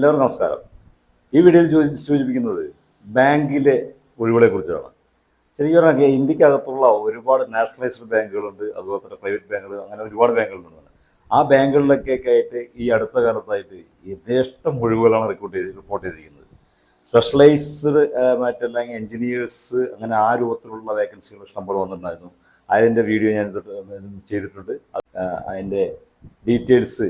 എല്ലാവർക്കും നമസ്കാരം. ഈ വീഡിയോയിൽ സൂചി- സൂചിപ്പിക്കുന്നത് ബാങ്കിലെ ഒഴിവുകളെക്കുറിച്ചാണ്. ശരിക്കും പറഞ്ഞാൽ ഇന്ത്യക്കകത്തുള്ള ഒരുപാട് നാഷണലൈസ്ഡ് ബാങ്കുകളുണ്ട് അതുപോലെ തന്നെ പ്രൈവറ്റ് ബാങ്കുകൾ അങ്ങനെ ഒരുപാട് ബാങ്കുകളുണ്ട്. ആ ബാങ്കുകളിലൊക്കെ ആയിട്ട് ഈ അടുത്ത കാലത്തായിട്ട് യഥേഷ്ടം ഒഴിവുകളാണ് റിക്രൂട്ട് ചെയ്ത് റിപ്പോർട്ട് ചെയ്തിരിക്കുന്നത്. സ്പെഷ്യലൈസ്ഡ് മറ്റല്ലെങ്കിൽ എഞ്ചിനീയേഴ്സ് അങ്ങനെ ആ രൂപത്തിലുള്ള വേക്കൻസികൾ ഇഷ്ടംപോലെ വന്നിട്ടുണ്ടായിരുന്നു. അതിന്റെ വീഡിയോ ഞാൻ ചെയ്തിട്ടുണ്ട്. അത്, അതിന്റെ ഡീറ്റെയിൽസ്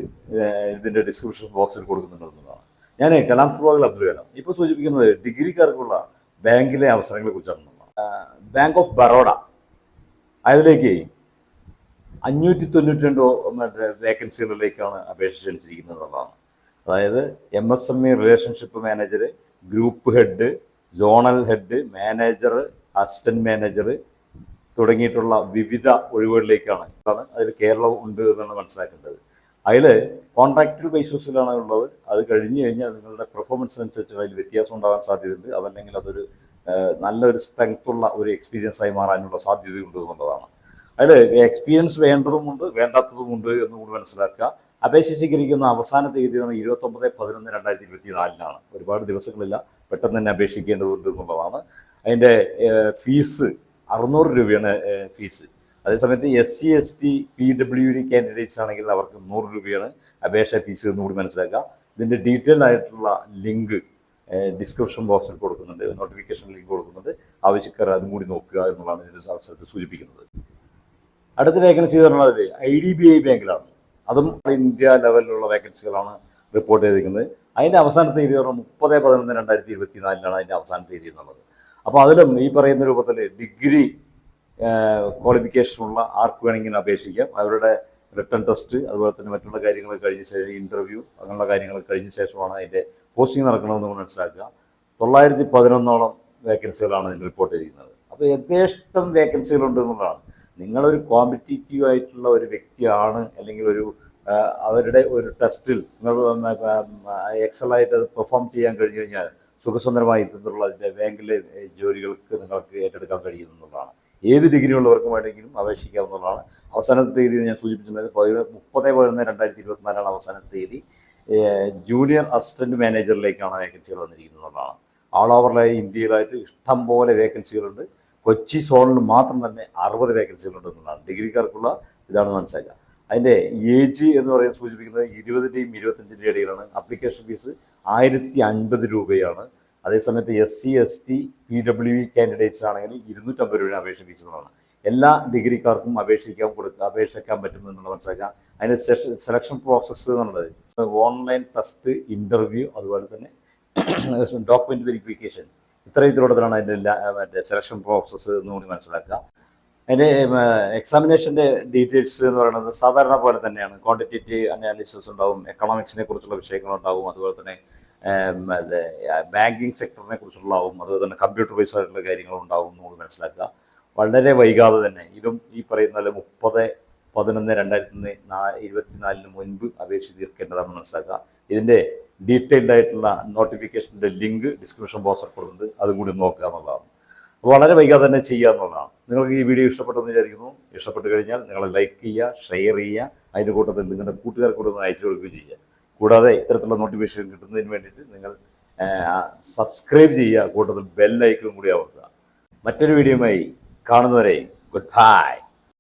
ഇതിന്റെ ഡിസ്ക്രിപ്ഷൻ ബോക്സിൽ കൊടുക്കുന്നുണ്ടെന്നുള്ളതാണ് ഞാൻ കലാം ഫ്ലോഗിൽ അബ്ദുൽ കലാം ഇപ്പോൾ സൂചിപ്പിക്കുന്നത് ഡിഗ്രിക്കാർക്കുള്ള ബാങ്കിലെ അവസരങ്ങളെ കുറിച്ചാണ്. ബാങ്ക് ഓഫ് ബറോഡ അതിലേക്ക് അഞ്ഞൂറ്റി തൊണ്ണൂറ്റി രണ്ടോ മറ്റേ വേക്കൻസികളിലേക്കാണ് അപേക്ഷ ക്ഷണിച്ചിരിക്കുന്നത് എന്നുള്ളതാണ്. അതായത് M S M E relationship manager group head zonal head manager assistant manager തുടങ്ങിയിട്ടുള്ള വിവിധ ഒഴിവുകളിലേക്കാണ്. അതിൽ കേരളം ഉണ്ട് എന്നാണ് മനസ്സിലാക്കേണ്ടത്. അതിൽ കോൺട്രാക്റ്റൽ ബേസിസിലാണ് ഉള്ളത്. അത് കഴിഞ്ഞ് കഴിഞ്ഞാൽ നിങ്ങളുടെ പെർഫോമൻസ് അനുസരിച്ച് അതിൽ വ്യത്യാസം ഉണ്ടാകാൻ സാധ്യതയുണ്ട്. അതല്ലെങ്കിൽ അതൊരു നല്ലൊരു സ്ട്രെങ്ത് ഉള്ള ഒരു എക്സ്പീരിയൻസ് ആയി മാറാനുള്ള സാധ്യതയുണ്ട് എന്നുള്ളതാണ്. അതിൽ എക്സ്പീരിയൻസ് വേണ്ടതുമുണ്ട് വേണ്ടാത്തതുമുണ്ട് എന്ന് കൂടി മനസ്സിലാക്കുക. അപേക്ഷിച്ചിരിക്കുന്ന അവസാന തീയതിയാണ് ഇരുപത്തൊമ്പത് പതിനൊന്ന് രണ്ടായിരത്തി ഇരുപത്തി നാലിനാണ് ഒരുപാട് ദിവസങ്ങളില്ല പെട്ടെന്ന് തന്നെ അപേക്ഷിക്കേണ്ടതുണ്ട് എന്നുള്ളതാണ്. അതിന്റെ ഫീസ് അറുന്നൂറ് രൂപയാണ് ഫീസ് അതേസമയത്ത് S C S T P W D candidates ആണെങ്കിൽ അവർക്ക് നൂറ് രൂപയാണ്. അപേക്ഷ ഫീസ് എന്ന് കൂടി മനസ്സിലാക്കുക ഇതിന്റെ ഡീറ്റെയിൽ ആയിട്ടുള്ള ലിങ്ക് ഡിസ്ക്രിപ്ഷൻ ബോക്സിൽ കൊടുക്കുന്നുണ്ട്. നോട്ടിഫിക്കേഷൻ ലിങ്ക് കൊടുക്കുന്നുണ്ട്. ആവശ്യക്കാർ അതും കൂടി നോക്കുക എന്നുള്ളതാണ് ഇതിന്റെ അവസരത്തിൽ സൂചിപ്പിക്കുന്നത്. അടുത്ത വേക്കൻസി എന്ന് പറഞ്ഞത് ഐ ഡി ബി ഐ ബാങ്കിലാണ്. അതും ഇന്ത്യ ലെവലിലുള്ള വേക്കൻസികളാണ് റിപ്പോർട്ട് ചെയ്തിരിക്കുന്നത്. അതിന്റെ അവസാന തീയതി പറഞ്ഞാൽ മുപ്പത് പതിനൊന്ന് രണ്ടായിരത്തി ഇരുപത്തി നാലിലാണ് അതിന്റെ അവസാന തീയതി എന്നുള്ളത്. അപ്പോൾ അതിലും ഈ പറയുന്ന രൂപത്തിൽ ഡിഗ്രി ക്വാളിഫിക്കേഷനുള്ള ആർക്ക് വേണമെങ്കിലും അപേക്ഷിക്കാം. അവരുടെ റിട്ടേൺ ടെസ്റ്റ് അതുപോലെ തന്നെ മറ്റുള്ള കാര്യങ്ങൾ കഴിഞ്ഞ ശേഷം ഇന്റർവ്യൂ അങ്ങനെയുള്ള കാര്യങ്ങൾ കഴിഞ്ഞ ശേഷമാണ് അതിന്റെ പോസ്റ്റിംഗ് നടക്കണമെന്ന് മനസ്സിലാക്കുക തൊള്ളായിരത്തി പതിനൊന്നോളം വേക്കൻസികളാണ് ഇതിൽ റിപ്പോർട്ട് ചെയ്തിരിക്കുന്നത്. അപ്പോൾ യഥേഷ്ടം വേക്കൻസികളുണ്ട് എന്നുള്ളതാണ്. നിങ്ങളൊരു കോമ്പറ്റീറ്റീവ് ആയിട്ടുള്ള ഒരു വ്യക്തിയാണ് അല്ലെങ്കിൽ ഒരു അവരുടെ ഒരു ടെസ്റ്റിൽ നിങ്ങൾ എക്സലായിട്ട് അത് പെർഫോം ചെയ്യാൻ കഴിഞ്ഞു കഴിഞ്ഞാൽ സുഖസുന്ദരമായി ഇത്തരത്തിലുള്ള ബാങ്കിലെ ജോലികൾക്ക് നിങ്ങൾക്ക് ഏറ്റെടുക്കാൻ കഴിയുന്നതാണ് ഏത് ഡിഗ്രി ഉള്ളവർക്കും വേണമെങ്കിലും അപേക്ഷിക്കാവുന്നതാണ്. അവസാനത്തെ തീയതി ഞാൻ സൂചിപ്പിച്ചിട്ടുണ്ടായത് പതിന മുപ്പത് പതിനൊന്ന് രണ്ടായിരത്തി ഇരുപത്തിനാലാണ് അവസാന തീയതി. ജൂനിയർ അസിസ്റ്റന്റ് മാനേജറിലേക്കാണ് വേക്കൻസികൾ വന്നിരിക്കുന്നതാണ് ആൾ ഓവറിലായി ഇന്ത്യയിലായിട്ട് ഇഷ്ടം പോലെ വേക്കൻസികളുണ്ട്. കൊച്ചി സോണിൽ മാത്രം തന്നെ അറുപത് വേക്കൻസികളുണ്ട് എന്നുള്ളതാണ്. ഡിഗ്രിക്കാർക്കുള്ള ഇതാണ് മനസ്സിലാക്കുക. അതിന്റെ ഏജ് എന്ന് പറയുന്നത് സൂചിപ്പിക്കുന്നത് ഇരുപതിന്റെയും ഇരുപത്തഞ്ചിന്റെയും ഇടയിലാണ്. അപ്ലിക്കേഷൻ ഫീസ് ആയിരത്തി അൻപത് രൂപയാണ്. അതേസമയത്ത് S C S T P W E candidates ആണെങ്കിൽ ഇരുന്നൂറ്റമ്പത് രൂപ അപേക്ഷ ഫീസ് എന്നുള്ളതാണ് എല്ലാ ഡിഗ്രിക്കാർക്കും അപേക്ഷിക്കാൻ കൊടുക്കുക അപേക്ഷിക്കാൻ പറ്റുമെന്നുള്ള മനസ്സിലാക്കുക. അതിന്റെ സെലക്ഷൻ പ്രോസസ്സ് എന്നുള്ളത് ഓൺലൈൻ ടെസ്റ്റ് ഇന്റർവ്യൂ അതുപോലെ തന്നെ ഡോക്യുമെന്റ് വെരിഫിക്കേഷൻ ഇത്രയും ഇതിലൂടെയാണ് അതിന്റെ മറ്റേ സെലക്ഷൻ പ്രോസസ്സ് എന്ന് കൂടി മനസ്സിലാക്കുക. അതിന്റെ എക്സാമിനേഷന്റെ ഡീറ്റെയിൽസ് എന്ന് പറയുന്നത് സാധാരണ പോലെ തന്നെയാണ്. ക്വാണ്ടിറ്റേറ്റീവ് അനാലിസിസ് ഉണ്ടാവും എക്കണോമിക്സിനെ കുറിച്ചുള്ള വിഷയങ്ങളുണ്ടാവും അതുപോലെ തന്നെ ബാങ്കിങ് സെക്ടറിനെ കുറിച്ചുള്ളതാവും അതുപോലെ തന്നെ കമ്പ്യൂട്ടർ ബേസ്ഡ് ആയിട്ടുള്ള കാര്യങ്ങളുണ്ടാവും കൂടി മനസ്സിലാക്കുക. വളരെ വൈകാതെ തന്നെ ഇതും ഈ പറയുന്ന പോലെ മുപ്പത് പതിനൊന്ന് രണ്ടായിരത്തി ഇരുപത്തിനാലിന് മുൻപ് അപേക്ഷ തീർക്കേണ്ടതാണെന്ന് മനസ്സിലാക്കുക. ഇതിന്റെ ഡീറ്റെയിൽഡ് ആയിട്ടുള്ള നോട്ടിഫിക്കേഷന്റെ ലിങ്ക് ഡിസ്ക്രിപ്ഷൻ ബോക്സിൽ കൊടുത്തുണ്ട് അതും കൂടി നോക്കുക എന്നുള്ളതാണ്. അപ്പോൾ വളരെ വൈകാതെ തന്നെ ചെയ്യുക എന്നുള്ളതാണ്. നിങ്ങൾക്ക് ഈ വീഡിയോ ഇഷ്ടപ്പെട്ടെന്ന് വിചാരിക്കുന്നു. ഇഷ്ടപ്പെട്ട് കഴിഞ്ഞാൽ നിങ്ങൾ ലൈക്ക് ചെയ്യുക ഷെയർ ചെയ്യുക. അതിന്റെ കൂട്ടത്തിൽ നിങ്ങളുടെ കൂട്ടുകാർക്ക് കൂടെ ഒന്ന് അയച്ചു കൊടുക്കുകയും ചെയ്യുക. കൂടാതെ ഇത്തരത്തിലുള്ള നോട്ടിഫിക്കേഷൻ കിട്ടുന്നതിന് വേണ്ടിയിട്ട് നിങ്ങൾ സബ്സ്ക്രൈബ് ചെയ്യുക കൂട്ടത്തിൽ ബെല്ലൈക്കും കൂടി അമർത്തുക. മറ്റൊരു വീഡിയോയുമായി കാണുന്നവരെ ഗുഡ് ബൈ